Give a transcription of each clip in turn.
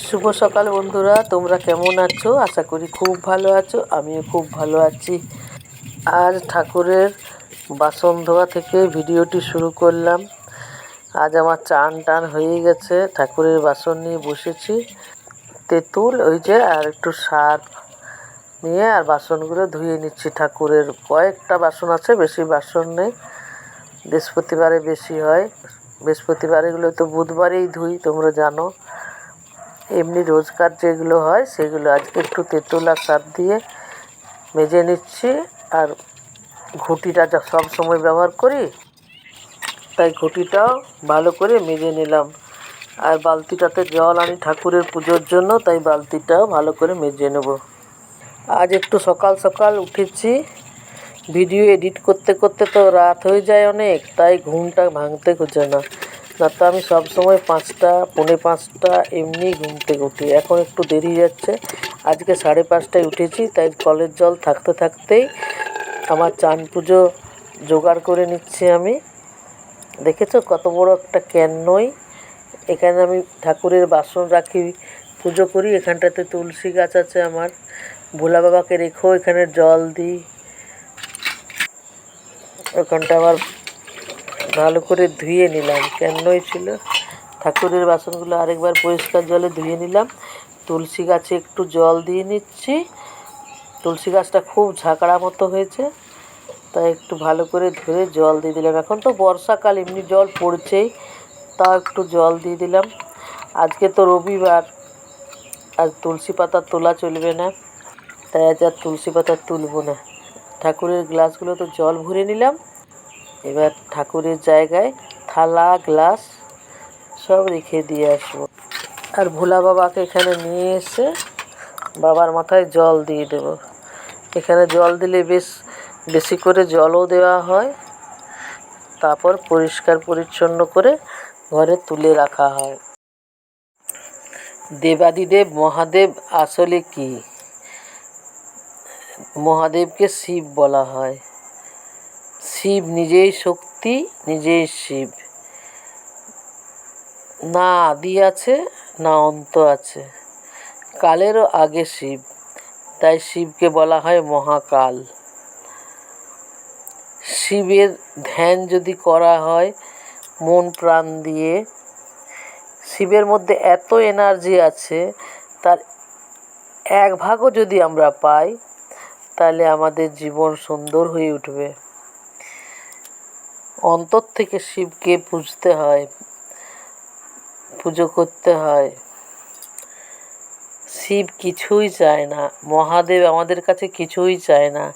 শুভ সকাল বন্ধুরা, তোমরা কেমন আছো? আশা করি খুব ভালো আছো, আমিও খুব ভালো আছি। আজ ঠাকুরের বাসন ধোয়া থেকে ভিডিওটি শুরু করলাম। আজ আমার চান টান হয়ে গেছে, ঠাকুরের বাসন নিয়ে বসেছি। তেঁতুল, ওই যে, আর একটু সার নিয়ে আর বাসনগুলো ধুয়ে নিচ্ছি। ঠাকুরের কয়েকটা বাসন আছে, বেশি বাসন নেই। বৃহস্পতিবারে বেশি হয়। বৃহস্পতিবারেগুলো তো বুধবারেই ধুই, তোমরা জানো। এমনি রোজকার যেগুলো হয়, সেগুলো আজকে একটু তেঁতুল আর সার দিয়ে মেজে নিচ্ছি। আর ঘুটিটা যা সব সময় ব্যবহার করি, তাই ঘুটিটাও ভালো করে মেজে নিলাম। আর বালতিটাতে জল আনি ঠাকুরের পুজোর জন্য, তাই বালতিটাও ভালো করে মেজে নেব। আজ একটু সকাল সকাল উঠেছি। ভিডিও এডিট করতে করতে তো রাত হয়ে যায় অনেক, তাই ঘুমটা ভাঙতে খুঁজে না। না তো আমি সবসময় পাঁচটা, পৌনে পাঁচটা এমনি ঘুম থেকে উঠি। এখন একটু দেরি যাচ্ছে। আজকে সাড়ে পাঁচটায় উঠেছি, তাই কলের জল থাকতে থাকতেই আমার চান পুজো জোগাড় করে নিচ্ছি আমি। দেখেছ কত বড় একটা ক্যান নই? এখানে আমি ঠাকুরের বাসন রাখি, পুজো করি। এখানটাতে তুলসী গাছ আছে আমার। ভোলা বাবাকে রেখো, এখানে জল দিই। ওখানটা আবার ভালো করে ধুয়ে নিলাম। কেনই ছিল? ঠাকুরের বাসনগুলো আরেকবার পরিষ্কার জলে ধুয়ে নিলাম। তুলসী গাছে একটু জল দিয়ে নিচ্ছি। তুলসী গাছটা খুব ঝাঁকড়া মতো হয়েছে, তাই একটু ভালো করে ধুয়ে জল দিয়ে দিলাম। এখন তো বর্ষাকাল, এমনি জল পড়ছেই, তাও একটু জল দিয়ে দিলাম। আজকে তো রবিবার আজ তুলসী পাতা তোলা চলবে না, তাই আজ আর তুলসী পাতা তুলবো না। ঠাকুরের গ্লাসগুলো তো জল ভরে নিলাম। এবার ঠাকুরের জায়গায় থালা, গ্লাস সব রেখে দিয়ে আসব। আর ভোলা বাবাকে এখানে নিয়ে এসে বাবার মাথায় জল দিয়ে দেব। এখানে জল দিলে বেশ বেশি করে জলও দেওয়া হয়। তারপর পরিষ্কার পরিচ্ছন্ন করে ঘরে তুলে রাখা হয়। দেবাদিদেব, মহাদেব আসলে কি? মহাদেবকে শিব বলা হয়। শিব নিজেই শক্তি, নিজেই শিব। না আদি আছে, না অন্ত আছে। কালেরও আগে শিব, তাই শিবকে বলা হয় মহাকাল। শিবের ধ্যান যদি করা হয়, মন প্রাণ দিয়ে, শিবের মধ্যে এত এনার্জি আছে, তার এক ভাগও যদি আমরা পাই, তাহলে আমাদের জীবন সুন্দর হয়ে উঠবে। অন্তর থেকে শিবকে পুজতে হয়, পুজো করতে হয়। শিব কিছুই চায় না, মহাদেব আমাদের কাছে কিছুই চায় না।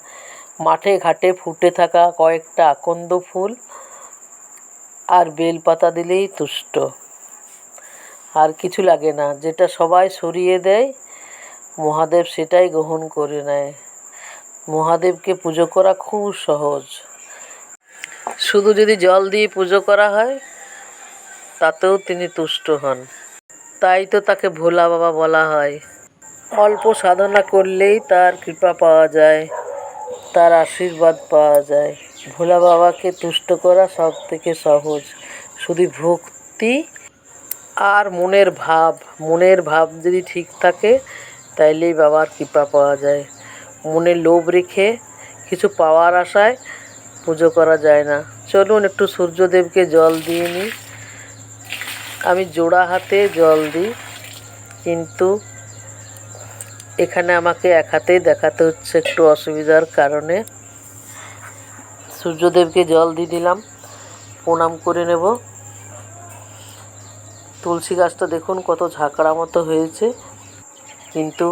মাঠে ঘাটে ফুটে থাকা কয়েকটা আকন্দ ফুল আর বেলপাতা দিলেই তুষ্ট। আর কিছু লাগে না, যেটা সবাই সরিয়ে দেয়, মহাদেব সেটাই গ্রহণ করে নেয়। মহাদেবকে পুজো করা খুব সহজ। শুধু যদি জল দিয়ে পুজো করা হয়, তাতেও তিনি তুষ্ট হন। তাই তো তাকে ভোলা বাবা বলা হয়। অল্প সাধনা করলেই তার কৃপা পাওয়া যায়, তার আশীর্বাদ পাওয়া যায়। ভোলা বাবাকে তুষ্ট করা সব থেকে সহজ। শুধু ভক্তি আর মনের ভাব মনের ভাব যদি ঠিক থাকে, তাইলেই বাবার কৃপা পাওয়া যায়। মনে লোভ রেখে কিছু পাওয়ার আশায় পুজো করা যায় না। চলুন একটু সূর্যদেবকে জল দিয়ে নিই আমি জোড়া হাতে জল দিই, কিন্তু এখানে আমাকে এক হাতেই দেখাতে হচ্ছে একটু অসুবিধার কারণে। সূর্যদেবকে জল দিয়ে দিলাম, প্রণাম করে নেব। তুলসী গাছটা দেখুন কত ঝাঁকড়া মতো হয়েছে। কিন্তু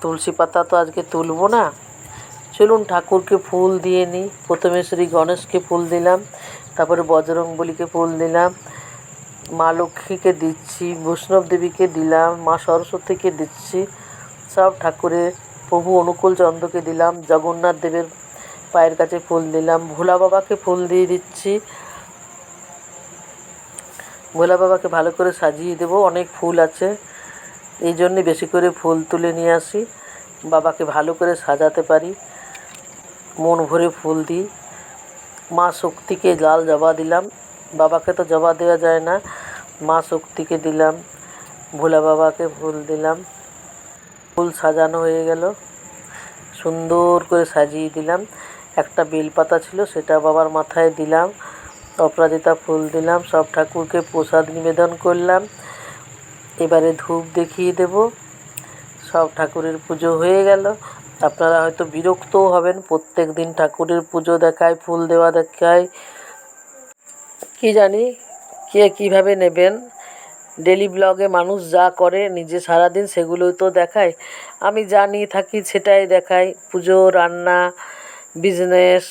তুলসী পাতা তো আজকে তুলবো না। চলুন ঠাকুরকে ফুল দিয়ে নিই। প্রথমে শ্রী গণেশকে ফুল দিলাম, তারপরে বজরংবলীকে ফুল দিলাম, মা লক্ষ্মীকে দিচ্ছি, বৈষ্ণব দেবীকে দিলাম, মা সরস্বতীকে দিচ্ছি, সব ঠাকুরের প্রভু অনুকূল চন্দ্রকে দিলাম, জগন্নাথ দেবের পায়ের কাছে ফুল দিলাম, ভোলা বাবাকে ফুল দিয়ে দিচ্ছি। ভোলা বাবাকে ভালো করে সাজিয়ে দেবো, অনেক ফুল আছে, এই জন্যে বেশি করে ফুল তুলে নিয়ে আসি, বাবাকে ভালো করে সাজাতে পারি। মন ভরে ফুল দিই। মা শক্তিকে লাল জবা দিলাম। বাবাকে তো জবা দেওয়া যায় না। মা শক্তিকে দিলাম। ভোলা বাবাকে ফুল দিলাম। ফুল সাজানো হয়ে গেল। সুন্দর করে সাজিয়ে দিলাম। একটা বেলপাতা ছিল, সেটা বাবার মাথায় দিলাম। অপরাজিতা ফুল দিলাম। সব ঠাকুরকে প্রসাদ নিবেদন করলাম। এবারে ধূপ দেখিয়ে দেব। সব ঠাকুরের পুজো হয়ে গেল। আপনারা হয়তো বিরক্তও হবেন, প্রত্যেক দিন ঠাকুরের পুজো দেখায়, ফুল দেওয়া দেখায়। কি জানি কে কীভাবে নেবেন? ডেলি ব্লগে মানুষ যা করে, নিজে সারাদিন সেগুলোই তো দেখায়। আমি জানি থাকি সেটাই দেখাই পুজো, রান্না বিজনেস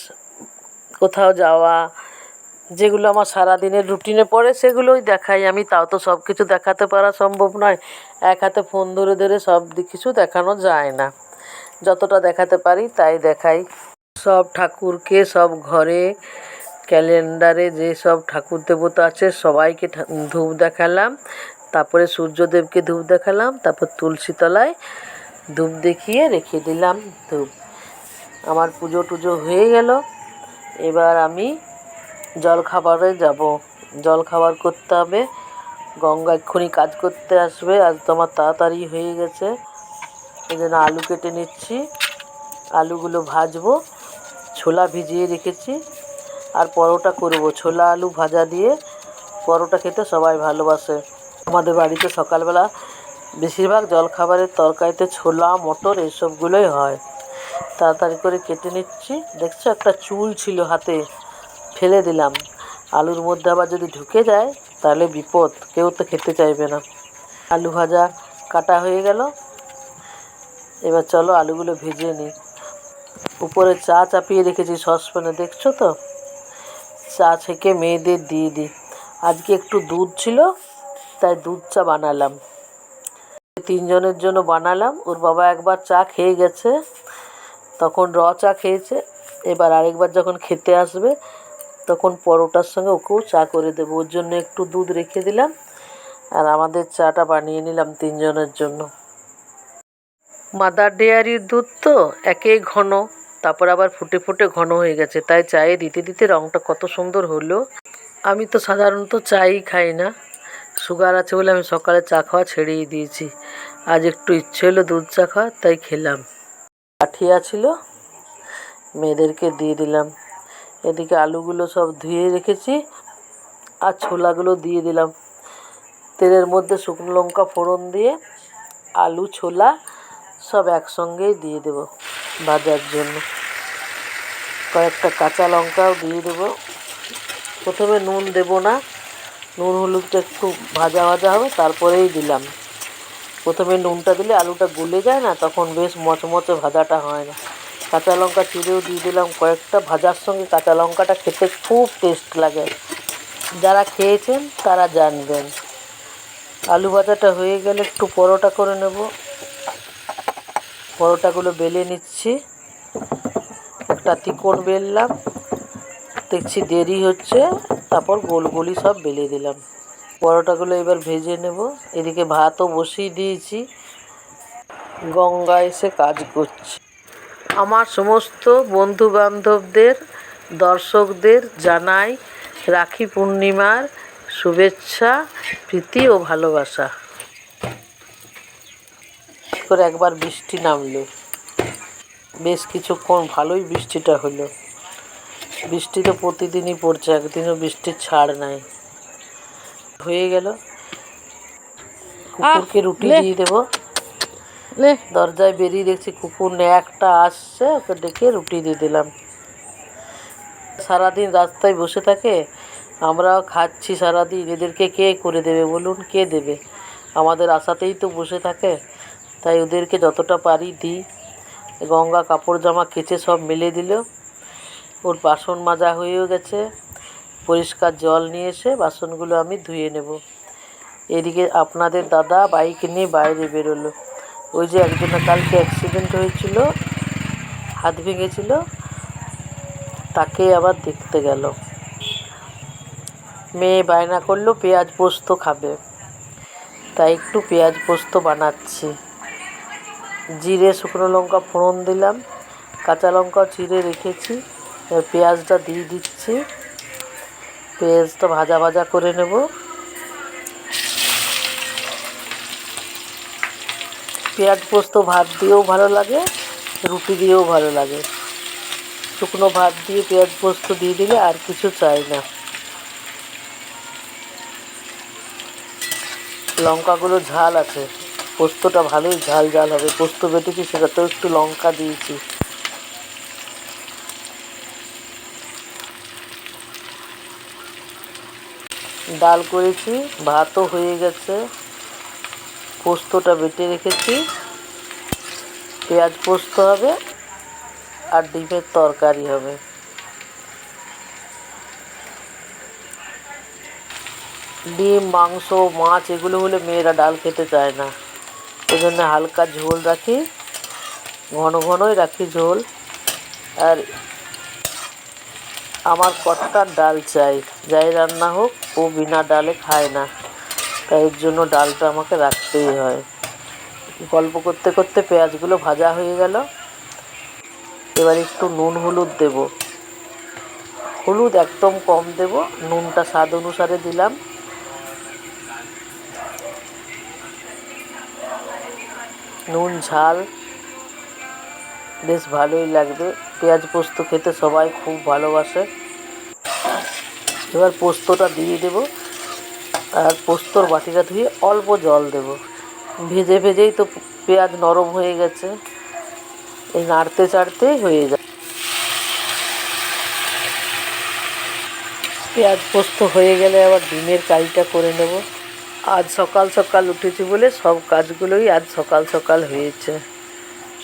কোথাও যাওয়া, যেগুলো আমার সারাদিনের রুটিনে পড়ে সেগুলোই দেখাই। আমি তাও তো সব কিছু দেখাতে পারা সম্ভব নয়। এক হাতে ফোন ধরে ধরে সব কিছু দেখানো যায় না। যতটা দেখাতে পারি, তাই দেখাই। সব ঠাকুরকে, সব ঘরে, ক্যালেন্ডারে যে সব ঠাকুর দেবতা আছে, সবাইকে ধূপ দেখালাম। তারপরে সূর্যদেবকে ধূপ দেখালাম, তারপর তুলসী তলায় ধূপ দেখিয়ে রেখে দিলাম ধূপ। আমার পুজো টুজো হয়ে গেল। এবার আমি জল খাবারে যাব। জল খাবার করতে হবে, গঙ্গা এক্ষুনি কাজ করতে আসবে, আজ তোমার তাড়াতাড়ি হয়ে গেছে। জন্য আলু কেটে নিচ্ছি। আলুগুলো ভাজবো। ছোলা ভিজিয়ে রেখেছি। আর পরোটা করব। ছোলা আলু ভাজা দিয়ে পরোটা খেতে সবাই ভালোবাসে। আমাদের বাড়িতে সকালবেলা বেশিরভাগ জলখাবারের তরকারিতে ছোলা, মটর এইসবগুলোই হয়। তাড়াতাড়ি করে কেটে নিচ্ছি। দেখছ একটা চুল ছিল হাতে, ফেলে দিলাম। আলুর মধ্যে আবার যদি ঢুকে যায়, তাহলে বিপদ। কেউ তো খেতে চাইবে না। আলু ভাজা কাটা হয়ে গেল। এবার চলো আলুগুলো ভেজে নিই। উপরে চা চাপিয়ে রেখেছি সসপ্যানে, দেখছ তো? চা ছেঁকে মেয়েদের দিয়ে দিই। আজকে একটু দুধ ছিল, তাই দুধ চা বানালাম। তিনজনের জন্য বানালাম, ওর বাবা একবার চা খেয়ে গেছে, তখন র চা খেয়েছে, এবার আরেকবার যখন খেতে আসবে, তখন পরোটার সঙ্গে ওকেও চা করে দেবো। ওর জন্য একটু দুধ রেখে দিলাম, আর আমাদের চাটা বানিয়ে নিলাম তিনজনের জন্য। মাদার ডেয়ারির দুধ তো একেই ঘন, তারপর আবার ফুটে ফুটে ঘন হয়ে গেছে, তাই চায়ে দিতে দিতে রঙটা কত সুন্দর হলো। আমি তো সাধারণত চাই খাই না, সুগার আছে বলে আমি সকালে চা খাওয়া ছেড়েই দিয়েছি, আজ একটু ইচ্ছে হলো দুধ চা খাওয়া তাই খেলাম। কাঠিয়া ছিল মেয়েদেরকে দিয়ে দিলাম, এদিকে আলুগুলো সব ধুয়ে রেখেছি, আর ছোলাগুলো দিয়ে দিলাম। তেলের মধ্যে শুকনো লঙ্কা ফোড়ন দিয়ে আলু, ছোলা সব একসঙ্গেই দিয়ে দেব ভাজার জন্য। কয়েকটা কাঁচা লঙ্কাও দিয়ে দেব। প্রথমে নুন দেব না। নুন হলুদটা একটু ভাজা ভাজা হবে, তারপরেই দিলাম। প্রথমে নুনটা দিলে আলুটা গলে যায় না, তখন বেশ মচমচে ভাজাটা হয় না। কাঁচা লঙ্কা চিড়েও দিয়ে দিলাম কয়েকটা। ভাজার সঙ্গে কাঁচা লঙ্কাটা খেতে খুব টেস্ট লাগে। যারা খেয়েছেন তারা জানবেন। আলু ভাজাটা হয়ে গেলে একটু পরোটা করে নেব। পরোটাগুলো বেলে নিচ্ছি। একটা তিকোণ বেললাম। দেখছি দেরি হচ্ছে, তারপর গোল গোলই সব বেলে দিলাম। পরোটাগুলো এবার ভেজে নেব। এদিকে ভাতও বসিয়ে দিয়েছি। গঙ্গা এসে কাজ করছে। আমার সমস্ত বন্ধু বান্ধবদের দর্শকদের জানাই রাখি পূর্ণিমার শুভেচ্ছা, প্রীতি ও ভালোবাসা। করে একবার বৃষ্টি নামলো। বেশ কিছুক্ষণ ভালোই বৃষ্টিটা হলো। বৃষ্টি তো প্রতিদিনই পড়ছে একদিনও বৃষ্টির ছাড় নাই। হয়ে গেল। কুকুরকে রুটি দিয়ে দেবো। দরজায় বেরিয়ে দেখছি কুকুর একটা আসছে ওকে ডেকে রুটি দিয়ে দিলাম। সারাদিন রাস্তায় বসে থাকে আমরাও খাচ্ছি সারাদিন। এদেরকে কে করে দেবে বলুন? কে দেবে? আমাদের আশাতেই তো বসে থাকে। তাই ওদেরকে যতটা পারি দিই। গঙ্গা কাপড় জামা কেচে সব মেলে দিল। ওর বাসন মাজা হয়েও গেছে। পরিষ্কার জল নিয়ে এসে বাসনগুলো আমি ধুয়ে নেব। এদিকে আপনাদের দাদা বাইক নিয়ে বাইরে বেরোলো। ওই যে একজনের কালকে অ্যাক্সিডেন্ট হয়েছিল, হাত ভেঙেছিল, তাকে আবার দেখতে গেল। মেয়ে বায়না করল, পেঁয়াজ পোস্ত খাবে। তাই একটু পেঁয়াজ পোস্ত বানাচ্ছি। জিরে, শুকনো লঙ্কা ফোড়ন দিলাম। কাঁচা লঙ্কা চিড়ে রেখেছি। এবার পেঁয়াজটা দিয়ে দিচ্ছি। পেঁয়াজটা ভাজা ভাজা করে নেব। পেঁয়াজ পোস্ত ভাত দিয়েও ভালো লাগে, রুটি দিয়েও ভালো লাগে। শুকনো ভাত দিয়ে পেঁয়াজ পোস্ত দিয়ে দিলে আর কিছু চাই না। লঙ্কাগুলো ঝাল আছে। পোস্তটা ভালোই ঝাল ঝাল হবে। পোস্ত বেটেছি, সেটাতেও একটু লঙ্কা দিয়েছি। ডাল করেছি, ভাতও হয়ে গেছে। পোস্তটা বেটে রেখেছি। পেঁয়াজ পোস্ত হবে আর ডিমের তরকারি হবে। ডিম, মাংস, মাছ, এগুলো হলে মেয়েরা ডাল খেতে চায় না। এই জন্য হালকা ঝোল রাখি, ঘন ঘনই রাখি ঝোল। আর আমার কটকার ডাল চাই, যাই রান্না হোক, ও বিনা ডালে খায় না। তাই এর জন্য ডালটা আমাকে রাখতেই হয়। গল্প করতে করতে পেঁয়াজগুলো ভাজা হয়ে গেল। এবার একটু নুন হলুদ দেব। হলুদ একদম কম দেব, নুনটা স্বাদ অনুসারে দিলাম। নুন, ঝাল, বেশ ভালোই লাগবে। পেঁয়াজ পোস্ত খেতে সবাই খুব ভালোবাসে। এবার পোস্তটা দিয়ে দেব আর পোস্তর বাটিটা ধুয়ে অল্প জল দেব। ভেজে ভেজেই তো পেঁয়াজ নরম হয়ে গেছে। এই নাড়তে চাড়তেই হয়ে যায়। পেঁয়াজ পোস্ত হয়ে গেলে আবার ডিমের কারিটা করে নেব। আজ সকাল সকাল উঠেছি বলে সব কাজগুলোই আজ সকাল সকাল হয়েছে।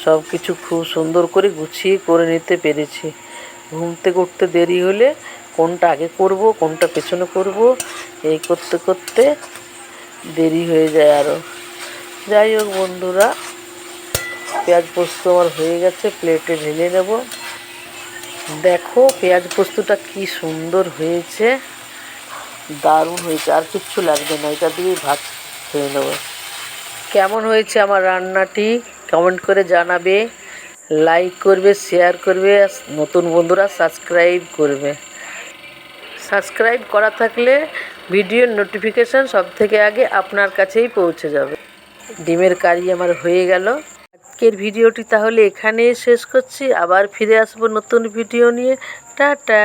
সব কিছু খুব সুন্দর করে গুছিয়ে করে নিতে পেরেছি। ঘুম থেকে উঠতে দেরি হলে কোনটা আগে করব, কোনটা পেছনে করব, এই করতে করতে দেরি হয়ে যায় আরও যাই হোক বন্ধুরা, পেঁয়াজ পোস্ত আমার হয়ে গেছে, প্লেটে ঢেলে নেব। দেখো পেঁয়াজ পোস্তটা কি সুন্দর হয়েছে। দারুণ হয়েছে, আর কিচ্ছু লাগবে না, এটা দিয়ে ভাত খেয়ে নেব। কেমন হয়েছে আমার রান্নাটি? কমেন্ট করে জানাবে লাইক করবে শেয়ার করবে নতুন বন্ধুরা সাবস্ক্রাইব করবে। সাবস্ক্রাইব করা থাকলে ভিডিওর নোটিফিকেশান সব থেকে আগে আপনার কাছেই পৌঁছে যাবে। ডিমের কারি আমার হয়ে গেল। আজকের ভিডিওটি তাহলে এখানেই শেষ করছি, আবার ফিরে আসব নতুন ভিডিও নিয়ে। টাটা!